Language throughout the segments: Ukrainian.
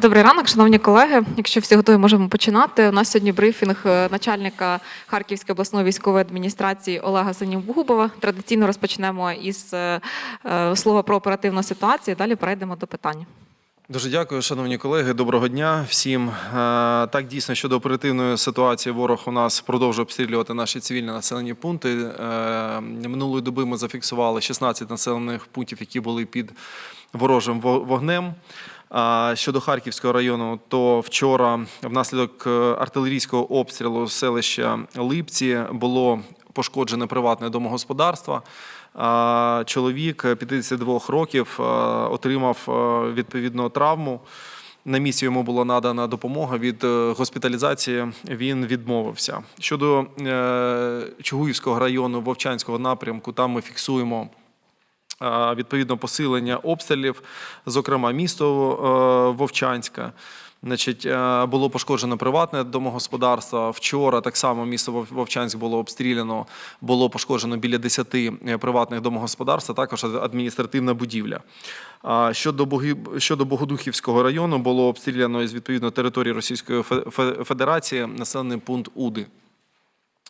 Добрий ранок, шановні колеги. Якщо всі готові, можемо починати. У нас сьогодні брифінг е, начальника Харківської обласної військової адміністрації Олега Синівгубова. Традиційно розпочнемо із е, е, слова про оперативну ситуацію. Далі перейдемо до питань. Дуже дякую, шановні колеги. Доброго дня всім. Так, дійсно, щодо оперативної ситуації, ворог у нас продовжує обстрілювати наші цивільні населені пункти. Минулої доби ми зафіксували 16 населених пунктів, які були під ворожим вогнем. Щодо Харківського району, то вчора внаслідок е, артилерійського обстрілу селища Липці було пошкоджене приватне домогосподарство. Чоловік 52 років е, отримав е, відповідну травму. На місці йому була надана допомога від госпіталізації. Він відмовився. Щодо Чугуївського району Вовчанського напрямку, там ми фіксуємо відповідно посилення обстрілів, зокрема місто е, Вовчанська. Значить, е, було пошкоджено приватне домогосподарство. Вчора так само місто Вовчанськ було обстріляно, було пошкоджено біля 10 е, приватних домогосподарств, а також адміністративна будівля. Щодо щодо Богодухівського району було обстріляно із відповідно території Російської Фе- Фе- Федерації населений пункт Уди.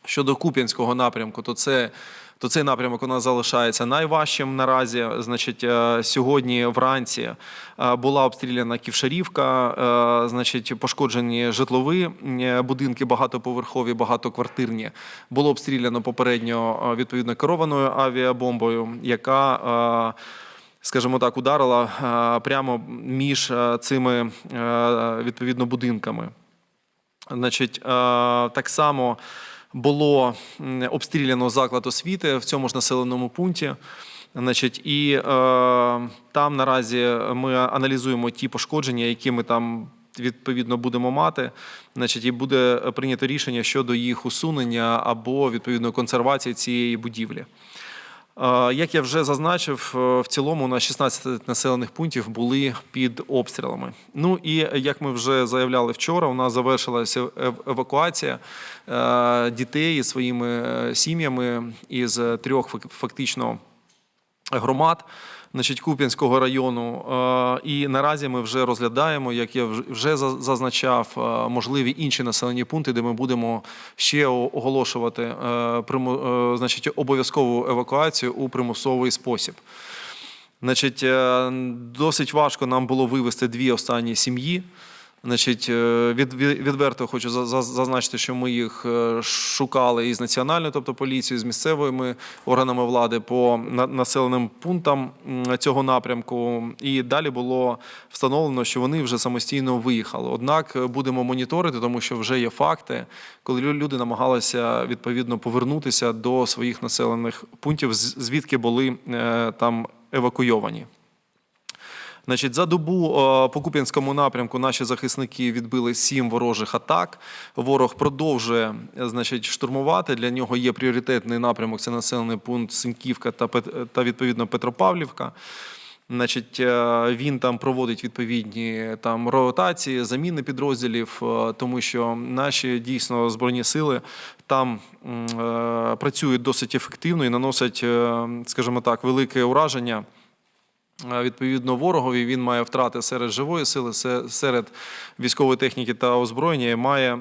Щодо Куп'янського напрямку, то це то цей напрямок у нас залишається найважчим наразі. Значить, е, сьогодні вранці е, була обстріляна Ківшарівка, е, значить, пошкоджені житлові будинки багатоповерхові, багатоквартирні. Було обстріляно попередньо відповідно керованою авіабомбою, яка скажімо так, ударила прямо між цими відповідно будинками. Значить, так само було обстріляно заклад освіти в цьому ж населеному пункті. Значить, і е, там наразі ми аналізуємо ті пошкодження, які ми там відповідно будемо мати. Значить, і буде прийнято рішення щодо їх усунення або відповідно консервації цієї будівлі. Як я вже зазначив, е, в цілому на нас 16 населених пунктів були під обстрілами. Ну і як ми вже заявляли вчора, у нас завершилася евакуація е, дітей із своїми е, сім'ями із трьох фак- фактично громад. Значить, Куп'янського району, і наразі ми вже розглядаємо, як я вже за- зазначав, можливі інші населені пункти, де ми будемо ще оголошувати е, е, значить, обов'язкову евакуацію у примусовий спосіб. Значить, е, досить важко нам було вивести дві останні сім'ї. Значить, е, від, від- відверто хочу за- за- зазначити, що ми їх е, шукали із національною, тобто поліцією, з місцевими органами влади по населеним пунктам цього напрямку. І далі було встановлено, що вони вже самостійно виїхали. Однак е, будемо моніторити, тому що вже є факти, коли лю- люди намагалися відповідно повернутися до своїх населених пунктів, звідки були там евакуйовані. Значить, за добу е, по Куп'янському напрямку наші захисники відбили сім ворожих атак. Ворог продовжує е, значить, штурмувати. Для нього є пріоритетний напрямок. Це населений пункт Синьківка та, та відповідно Петропавлівка. Значить, е, він там проводить відповідні там ротації, заміни підрозділів, тому що наші дійсно збройні сили там е, працюють досить ефективно і наносять, скажімо так, велике ураження. Е, Відповідно, ворогові він має втрати серед живої сили, серед військової техніки та озброєння. Має е,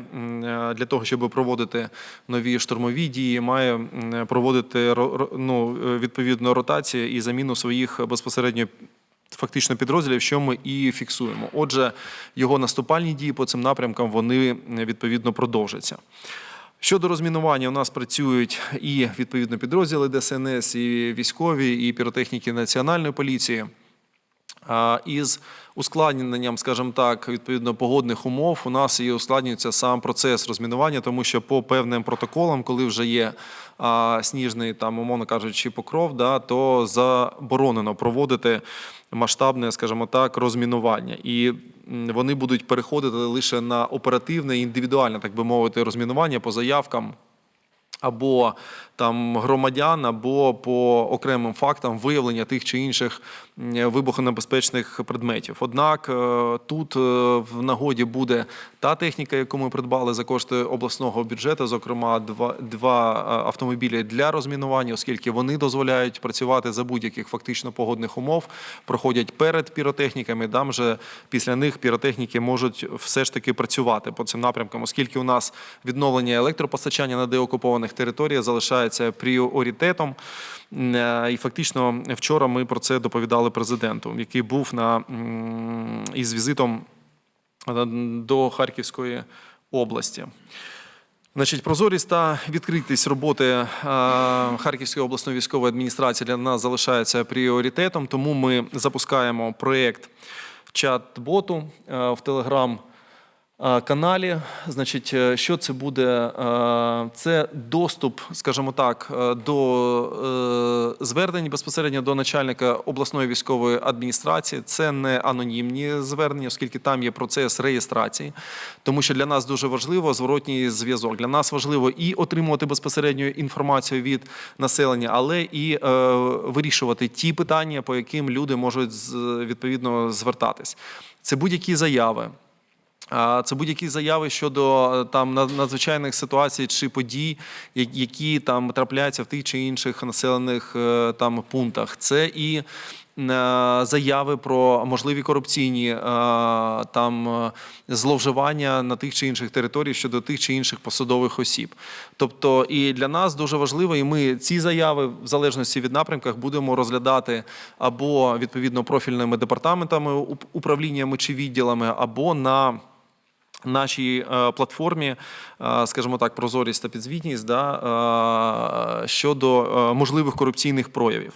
для того, щоб проводити нові штурмові дії, має проводити ро- ро- ну, е, відповідно ротації і заміну своїх безпосередньо. Фактично підрозділів, що ми і фіксуємо. Отже, його наступальні дії по цим напрямкам вони відповідно продовжаться. Щодо розмінування, у нас працюють і відповідно підрозділи ДСНС, і військові, і піротехніки Національної поліції. Із ускладненням, скажімо так, відповідно погодних умов, у нас і ускладнюється сам процес розмінування, тому що по певним протоколам, коли вже є сніжний, там, умовно кажучи, покров, да, то заборонено проводити масштабне, скажімо так, розмінування. І вони будуть переходити лише на оперативне і індивідуальне, так би мовити, розмінування по заявкам або там громадян, або по окремим фактам виявлення тих чи інших вибухонебезпечних предметів. Однак е, тут е, в нагоді буде та техніка, яку ми придбали за кошти обласного бюджету, зокрема два, два е, автомобілі для розмінування, оскільки вони дозволяють працювати за будь-яких фактично погодних умов, проходять перед піротехніками. Там вже після них піротехніки можуть все ж таки працювати по цим напрямкам, оскільки у нас відновлення електропостачання на деокупованих територіях залишається пріоритетом. Е, І фактично вчора ми про це доповідали президенту, який був на із візитом е, до Харківської області. Значить, прозорість та відкритість роботи е, Харківської обласної військової адміністрації для нас залишається пріоритетом, тому ми запускаємо проєкт чат-боту в Телеграм. Каналі, значить, е, що це буде? Е, Це доступ, скажімо так, е, до звернень безпосередньо до начальника обласної військової адміністрації. Це не анонімні звернення, оскільки там є процес реєстрації. Тому що для нас дуже важливо зворотній зв'язок. Для нас важливо і отримувати безпосередньо інформацію від населення, але і вирішувати ті питання, по яким люди можуть відповідно звертатись. Це будь-які заяви. Це будь-які заяви щодо е, там надзвичайних ситуацій чи подій, які там трапляються в тих чи інших населених е, там пунктах. Це і заяви про можливі корупційні е, там е, зловживання на тих чи інших територіях щодо тих чи інших посадових осіб. Тобто, і для нас дуже важливо, і ми ці заяви в залежності від напрямках будемо розглядати або відповідно профільними департаментами, управліннями чи відділами, або на нашій е, платформі, е, скажімо так, прозорість та підзвітність да, е, щодо е, можливих корупційних проявів.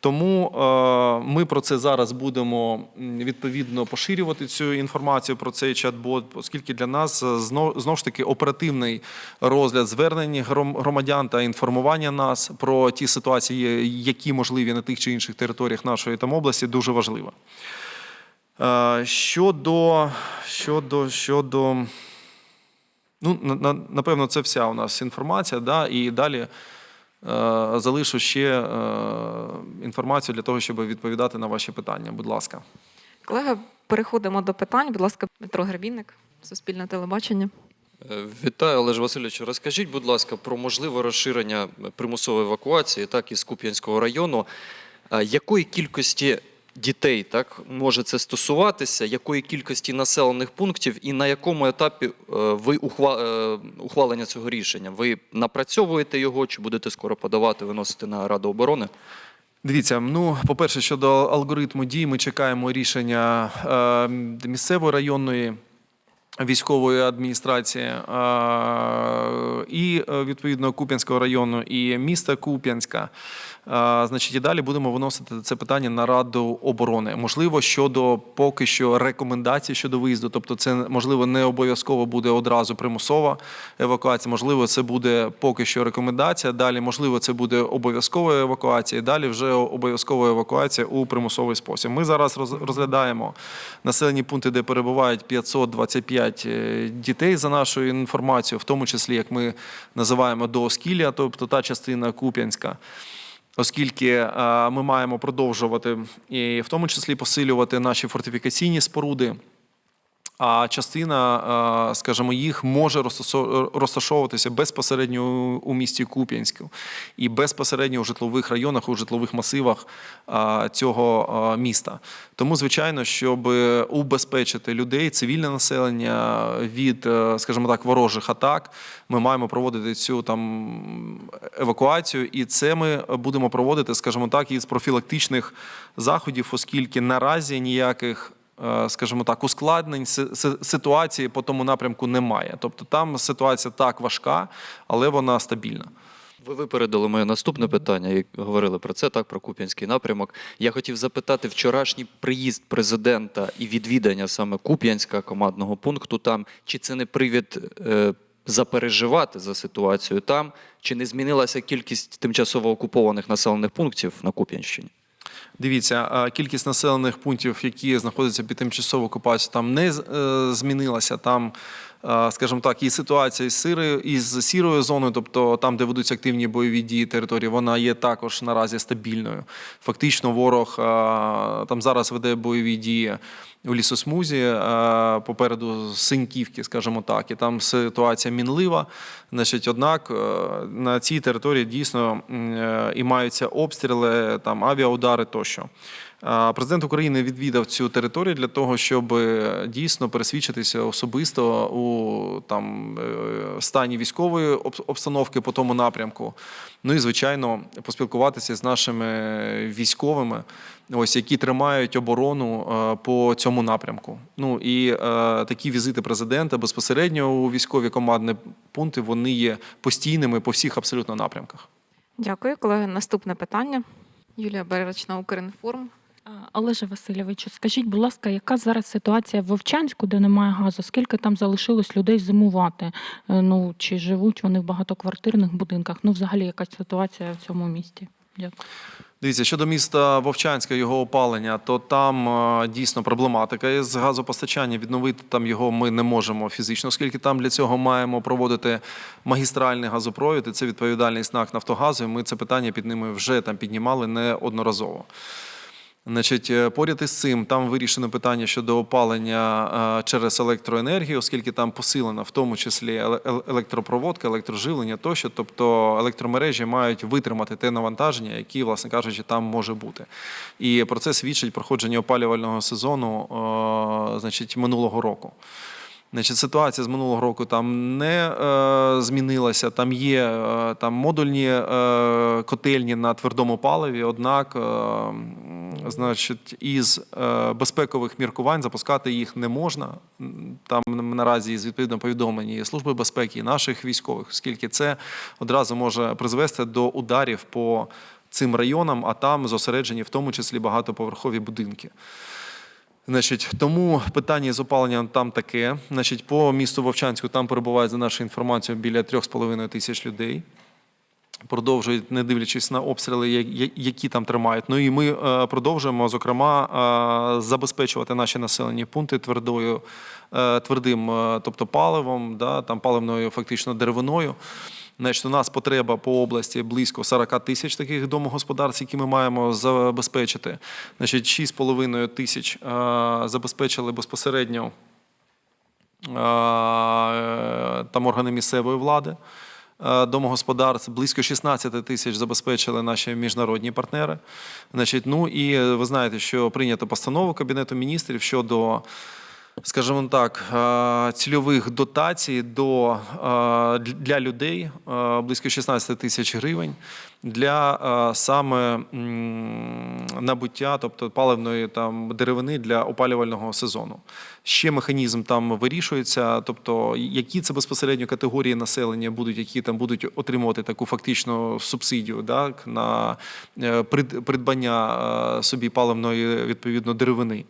Тому е, ми про це зараз будемо відповідно поширювати цю інформацію про цей чат-бот, оскільки для нас е, знов, ж таки оперативний розгляд звернень громадян та інформування нас про ті ситуації, які можливі на тих чи інших територіях нашої там області, дуже важливо. Е, Щодо, щодо, щодо, ну, на- на- напевно, це вся у нас інформація, да, і далі залишу ще е, інформацію для того, щоб відповідати на ваші питання. Будь ласка. Колеги, переходимо до питань. Будь ласка, Дмитро Гребінник, Суспільне телебачення. Е, Вітаю, Олеж Васильович. Розкажіть, будь ласка, про можливе розширення примусової евакуації, так із Куп'янського району. Якої кількості дітей так може це стосуватися? Якої кількості населених пунктів, і на якому етапі е, ви е, ухвалення цього рішення? Ви напрацьовуєте його чи будете скоро подавати, виносити на Раду оборони? Дивіться, ну, по-перше, щодо алгоритму дій, ми чекаємо рішення е, місцевої районної військової адміністрації е, і е, відповідно Куп'янського району, і міста Куп'янська. Е, Значить, і далі будемо виносити це питання на Раду оборони. Можливо, щодо поки що рекомендацій щодо виїзду. Тобто, це можливо не обов'язково буде одразу примусова евакуація. Можливо, це буде поки що рекомендація. Далі, можливо, це буде обов'язкова евакуація. Далі вже обов'язкова евакуація у примусовий спосіб. Ми зараз роз- розглядаємо населені пункти, де перебувають 525 е, дітей за нашою інформацією, в тому числі, як ми називаємо до Оскілля, тобто та частина Куп'янська. Оскільки е, ми маємо продовжувати і в тому числі посилювати наші фортифікаційні споруди, а частина, е, скажімо, їх може розташовуватися безпосередньо у- місті Куп'янську і безпосередньо у житлових районах, у житлових масивах е, цього е, міста. Тому, звичайно, щоб убезпечити людей, цивільне населення від, скажімо так, ворожих атак, ми маємо проводити цю там евакуацію, і це ми будемо проводити, скажімо так, із профілактичних заходів, оскільки наразі ніяких скажімо так, ускладнень си- си- ситуації по тому напрямку немає. Тобто там ситуація так важка, але вона стабільна. Ви випередили моє наступне питання і говорили про це, так, про Куп'янський напрямок. Я хотів запитати вчорашній приїзд президента і відвідання саме Куп'янська командного пункту там, чи це не привід е, запереживати за ситуацію там, чи не змінилася кількість тимчасово окупованих населених пунктів на Куп'янщині? Дивіться, кількість населених пунктів, які знаходяться під тимчасовою окупацією, там не е, змінилася. Там скажімо так, і ситуація із сирою із сірою зоною, тобто там, де ведуться активні бойові дії території, вона є також наразі стабільною. Фактично, ворог е, там зараз веде бойові дії у лісосмузі е, попереду Синьківки, скажімо так, і там ситуація мінлива. Значить, однак е, на цій території дійсно е, і маються обстріли, там авіаудари тощо. Президент України відвідав цю територію для того, щоб е, дійсно пересвідчитися особисто у там е, стані військової обстановки по тому напрямку. Ну і звичайно поспілкуватися з нашими військовими, ось які тримають оборону е, по цьому напрямку. Ну і такі візити президента безпосередньо у військові командні пункти вони є постійними по всіх абсолютно напрямках. Дякую, колеги. Наступне питання. Юлія Беречна, Укрінформ. Олеже Васильовичу, скажіть, будь ласка, яка зараз ситуація в Вовчанську, де немає газу? Скільки там залишилось людей зимувати? Е, Ну чи живуть вони в багатоквартирних будинках? Ну, взагалі, якась ситуація в цьому місті? Дякую. Дивіться, щодо міста Вовчанська, його опалення, то там е, дійсно проблематика із газопостачання. Відновити там його ми не можемо фізично, оскільки там для цього маємо проводити магістральний газопровід, і це відповідальність НАК Нафтогазу. І ми це питання під ними вже там піднімали неодноразово. Значить, е, поряд із цим там вирішено питання щодо опалення е, через електроенергію, оскільки там посилена в тому числі еле- електропроводка, електроживлення тощо. Тобто електромережі мають витримати те навантаження, які, власне кажучи, там може бути. І про це свідчить проходження опалювального сезону, е, значить, минулого року. Значить, ситуація з минулого року там не е, змінилася. Там є е, там модульні е, котельні на твердому паливі. Однак, е, значить, із е, безпекових міркувань запускати їх не можна. Там наразі є відповідно повідомлені служби безпеки і наших військових, оскільки це одразу може призвести до ударів по цим районам, а там зосереджені в тому числі багатоповерхові будинки. Значить, тому питання з опаленням там таке. Значить, по місту Вовчанську там перебуває, за нашою інформацією, біля 3,5 тисяч людей. Продовжують, не дивлячись на обстріли, які там тримають. Ну і ми е, продовжуємо, зокрема, е, забезпечувати наші населені пункти твердою, е, твердим, тобто паливом, да, там паливною фактично деревиною. Значить, у нас потреба по області близько 40 тисяч таких домогосподарств, які ми маємо забезпечити. Значить, 6,5 тисяч забезпечили безпосередньо там органи місцевої влади. Домогосподарств близько 16 тисяч забезпечили наші міжнародні партнери. Значить, ну і ви знаєте, що прийнято постанову Кабінету міністрів щодо скажімо так, е, цільових дотацій до, е, для людей е, близько 16 тисяч гривень для саме набуття, тобто паливної там деревини для опалювального сезону. Ще механізм там вирішується, тобто які це безпосередньо категорії населення будуть, які там будуть отримувати таку фактичну субсидію так, на придбання собі паливної відповідно деревини.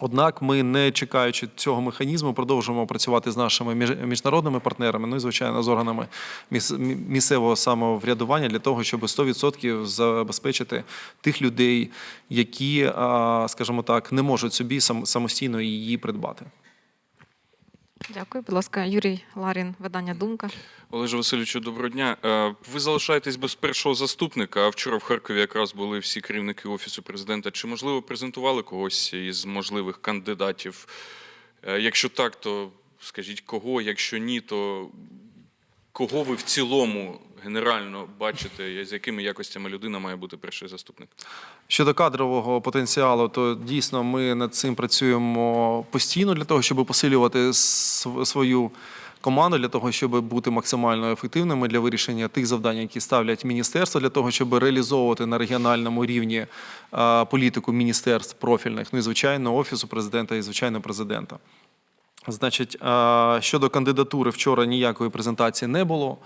Однак ми, не чекаючи цього механізму, продовжуємо працювати з нашими між- міжнародними партнерами, ну і звичайно з органами міс- місцевого самоврядування для того, щоб 100% забезпечити тих людей, які, скажімо так, не можуть собі сам- самостійно її придбати. Дякую, будь ласка, Юрій Ларін, видання Думка. Олеже Васильовичу, доброго дня. Е, Ви залишаєтесь без першого заступника. А вчора в Харкові якраз були всі керівники офісу президента. Чи можливо презентували когось із можливих кандидатів? Е, Якщо так, то скажіть кого? Якщо ні, то кого ви в цілому генерально бачите, з якими якостями людина має бути перший заступник? Щодо кадрового потенціалу, то дійсно ми над цим працюємо постійно для того, щоб посилювати свою команду, для того, щоб бути максимально ефективними для вирішення тих завдань, які ставлять міністерство, для того, щоб реалізовувати на регіональному рівні політику міністерств профільних, ну і звичайно офісу президента і звичайно президента. Значить, щодо кандидатури, вчора ніякої презентації не було.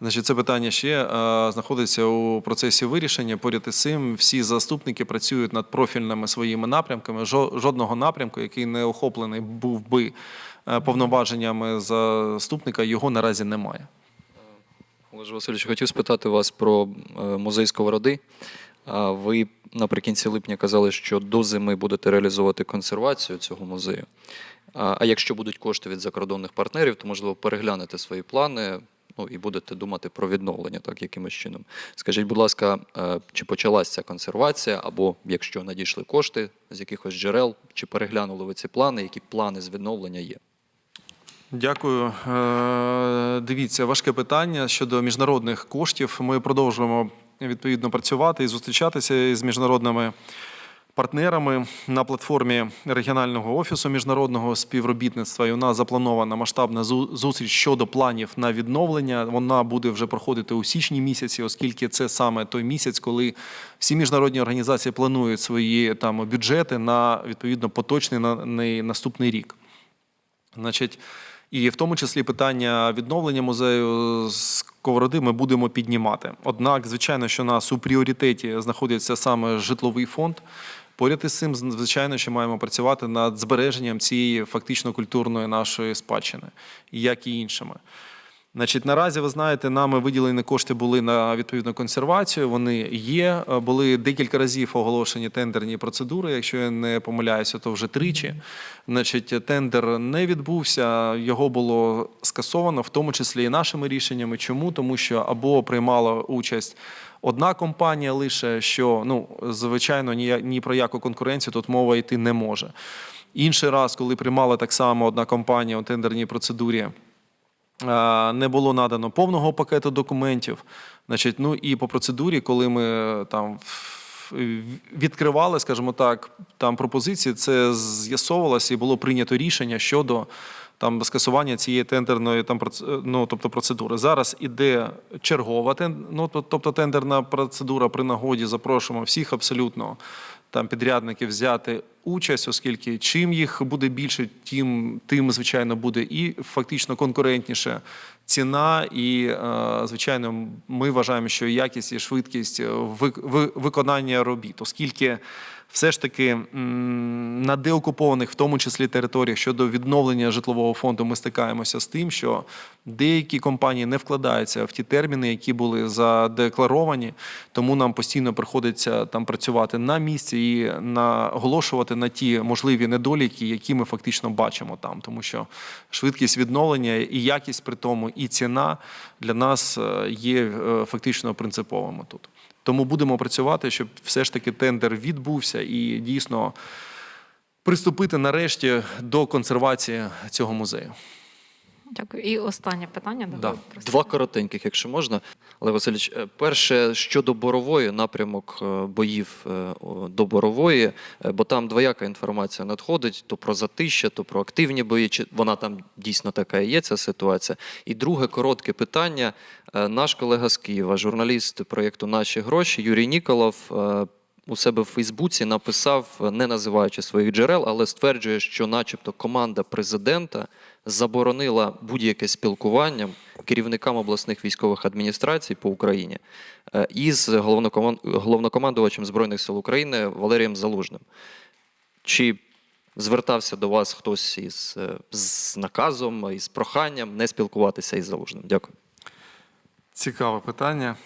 Значить, це питання ще е, знаходиться у процесі вирішення. Поряд із цим всі заступники працюють над профільними своїми напрямками. Жо- Жодного напрямку, який не охоплений був би е, повноваженнями заступника, його наразі немає. Олеже Васильович, хотів спитати вас про е, музей сковороди. Ви наприкінці липня казали, що до зими будете реалізовувати консервацію цього музею. А якщо будуть кошти від закордонних партнерів, то можливо переглянете свої плани. Ну і будете думати про відновлення, так якимось чином. Скажіть, будь ласка, е, чи почалася ця консервація, або якщо надійшли кошти з якихось джерел, чи переглянули ви ці плани, які плани з відновлення є? Дякую. Е, Дивіться, важке питання щодо міжнародних коштів. Ми продовжуємо відповідно працювати і зустрічатися з міжнародними партнерами на платформі регіонального офісу міжнародного співробітництва. І у нас запланована масштабна зустріч щодо планів на відновлення. Вона буде вже проходити у січні місяці, оскільки це саме той місяць, коли всі міжнародні організації планують свої там бюджети на відповідно поточний на на наступний рік. Значить, і в тому числі питання відновлення музею Сковороди ми будемо піднімати. Однак, звичайно, що у нас у пріоритеті знаходиться саме житловий фонд. Поряд із цим, звичайно, що маємо працювати над збереженням цієї фактично культурної нашої спадщини, як і іншими. Значить, наразі ви знаєте, нами виділені кошти були на відповідну консервацію. Вони є. Були декілька разів оголошені тендерні процедури. Якщо я не помиляюся, то вже тричі. Значить, тендер не відбувся. Його було скасовано, в тому числі і нашими рішеннями. Чому? Тому що або приймала участь. Одна компанія лише що ну звичайно ні, ні про яку конкуренцію тут мова йти не може. Інший раз, коли приймала так само одна компанія у тендерній процедурі, Е, не було надано повного пакету документів. Значить, ну і по процедурі, коли ми е, там відкривали, скажімо так, там пропозиції, це з'ясовувалося і було прийнято рішення щодо там скасування цієї тендерної там ну, тобто процедури. Зараз іде чергова ну, тобто тендерна процедура при нагоді. Запрошуємо всіх абсолютно там підрядників взяти участь, оскільки чим їх буде більше, тим, тим звичайно буде і фактично конкурентніше ціна. І е, звичайно, ми вважаємо, що якість і швидкість е, вик- ви- виконання робіт, оскільки. Все ж таки на деокупованих, в тому числі територіях щодо відновлення житлового фонду, ми стикаємося з тим, що деякі компанії не вкладаються в ті терміни, які були задекларовані. Тому нам постійно приходиться там працювати на місці і наголошувати на ті можливі недоліки, які ми фактично бачимо там, тому що швидкість відновлення і якість при тому, і ціна для нас е, є е, фактично принциповими тут. Тому будемо працювати, щоб все ж таки тендер відбувся і дійсно приступити нарешті до консервації цього музею. Дякую. І останнє питання. Да. Два коротеньких, якщо можна. Олег Васильович, е, перше щодо борової, напрямок е, боїв е, до борової, бо там двояка інформація надходить: то про затища, то про активні бої. Чи вона там дійсно така і є ця ситуація? І друге коротке питання. Наш колега з Києва, журналіст проєкту Наші гроші Юрій Ніколов. У себе в Фейсбуці написав, не називаючи своїх джерел, але стверджує, що, начебто, команда президента заборонила будь-яке спілкування керівникам обласних військових адміністрацій по Україні е, із головнокоман- головнокомандувачем Збройних сил України Валерієм Залужним. Чи звертався до вас хтось із е, з наказом, із проханням не спілкуватися із Залужним? Дякую. Цікаве питання.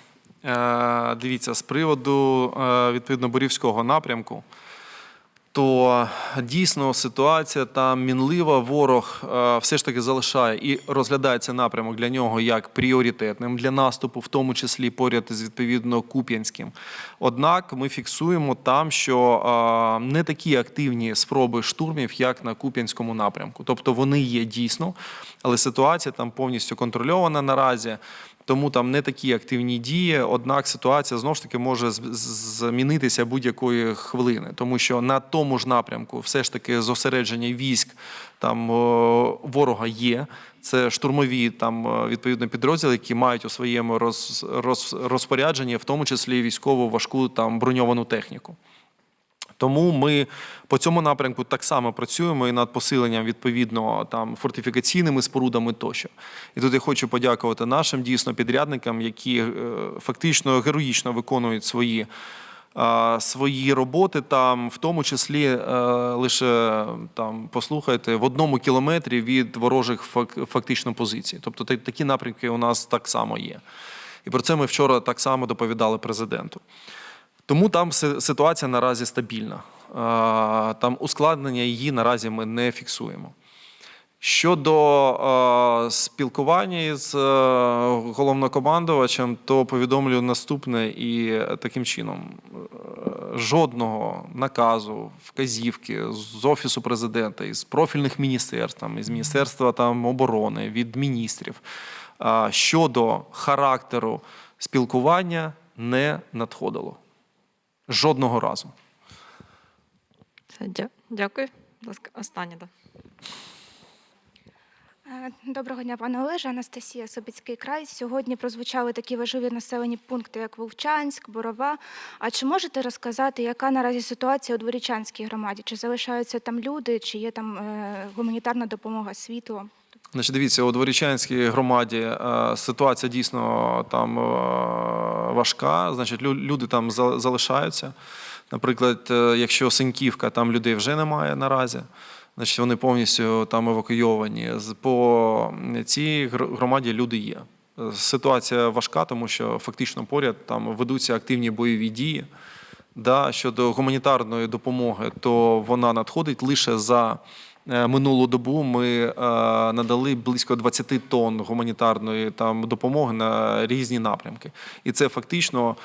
Е, Дивіться, з приводу е, відповідно Борівського напрямку, то дійсно ситуація там мінлива. Ворог е, все ж таки залишає і розглядає цей напрямок для нього як пріоритетним для наступу, в тому числі поряд з відповідно Куп'янським. Однак ми фіксуємо там, що не такі активні спроби штурмів, як на Куп'янському напрямку. Тобто вони є дійсно, але ситуація там повністю контрольована наразі. Тому там не такі активні дії. Однак ситуація знову ж таки може змінитися будь-якої хвилини, тому що на тому ж напрямку все ж таки зосередження військ там ворога є. Це штурмові там відповідно підрозділи, які мають у своєму роз, роз, розпорядженні, в тому числі військову важку там броньовану техніку. Тому ми по цьому напрямку так само працюємо і над посиленням відповідно там фортифікаційними спорудами тощо. І тут я хочу подякувати нашим дійсно підрядникам, які е, фактично героїчно виконують свої. е, Свої роботи там, в тому числі е, лише там послухайте в одному кілометрі від ворожих фак- фактично позицій. Тобто та- такі напрямки у нас так само є. І про це ми вчора так само доповідали президенту. Тому там ситуація наразі стабільна. Там ускладнення її наразі ми не фіксуємо. Щодо спілкування із е, головнокомандувачем, то повідомлю наступне і таким чином: Е, жодного наказу, вказівки з офісу президента, із профільних міністерств, із міністерства там оборони, від міністрів е, щодо характеру спілкування не надходило. Жодного разу. Дякую. Будь ласка, останнє. Да. Е, Доброго дня, пане Олеже. Анастасія Собіцький край. Сьогодні прозвучали такі важливі населені пункти, як Вовчанськ, Борова. А чи можете розказати, яка наразі ситуація у Дворічанській громаді? Чи залишаються там люди, чи є там е, гуманітарна допомога, світло? Значить, дивіться, у Дворічанській громаді е, ситуація дійсно там е, важка. Значить, лю- люди там за- залишаються. Наприклад, е, якщо Синьківка, там людей вже немає наразі. Значить, вони повністю там евакуйовані. По цій громаді люди є. Е, Ситуація важка, тому що фактично поряд там ведуться активні бойові дії. Да, щодо гуманітарної допомоги, то вона надходить лише за е, минулу добу. Ми е, надали близько 20 тонн гуманітарної там допомоги на різні напрямки, і це фактично.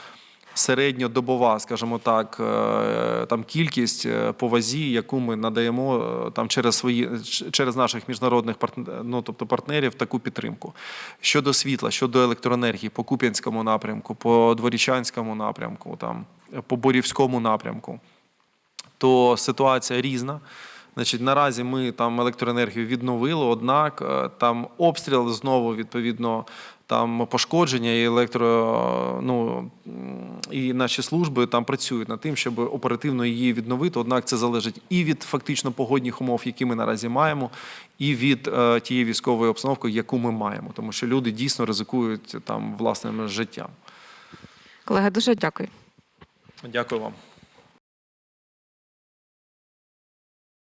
Середньодобова, скажімо так, е, там кількість е, по вазі, яку ми надаємо е, там через свої через наших міжнародних партн- ну, тобто партнерів таку підтримку. Щодо світла, щодо електроенергії по Куп'янському напрямку, по Дворічанському напрямку, там по Борівському напрямку, то ситуація різна. Значить, наразі ми там електроенергію відновили, однак е, там обстріл знову відповідно там пошкодження і електро, ну і наші служби там працюють над тим, щоб оперативно її відновити. Однак це залежить і від фактично погодних умов, які ми наразі маємо, і від е, тієї військової обстановки, яку ми маємо, тому що люди дійсно ризикують там власним життям. Колеги, дуже дякую. Дякую вам.